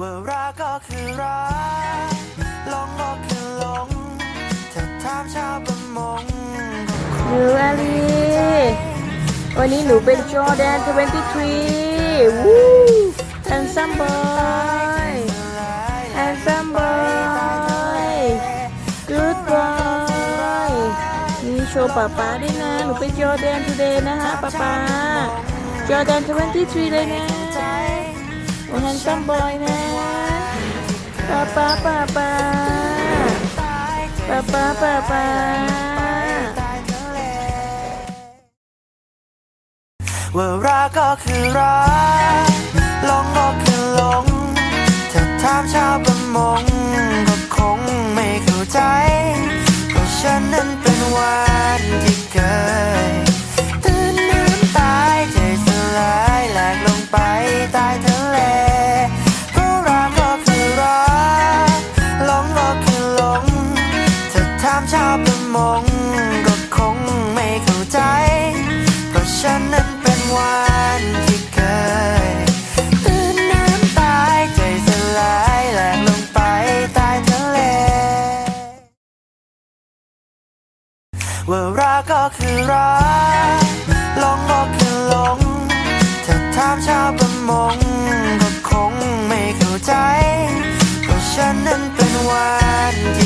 ว่ารักก็คือรักหลงก็คือหลงถ้าถามชาวประมงหนูอาลีวันนี้หนูเป็นจอแดน23วู้แอนซัมบอยแอนซัมบอยกูดบอยมีโชว์ป๊าป๊าด้วยนะ หนูเป็นจอแดน today นะคะป๊าป๊าจอแดน23เลยนะโอ้แฮนซัมบอยนะ ป้าป้าป้าป้าป้าป้าป้าว่ารักก็คือรักลงก็คือลงถ้าถามชาวประมงก็คงไม่เข้าใจเพราะฉันนั้นเป็นวันาถามชาวประมงก็คงไม่เข้าใจ เพราะฉันนั้นเป็นวันที่เคยตื่นน้ำตายใจสลายแหลกลงไปใต้ทะเล ว่ารักก็คือรักหลงก็คือหลงถ้าถามชาวประมงก็คงไม่เข้าใจ เพราะฉันนั้นเป็นวันที่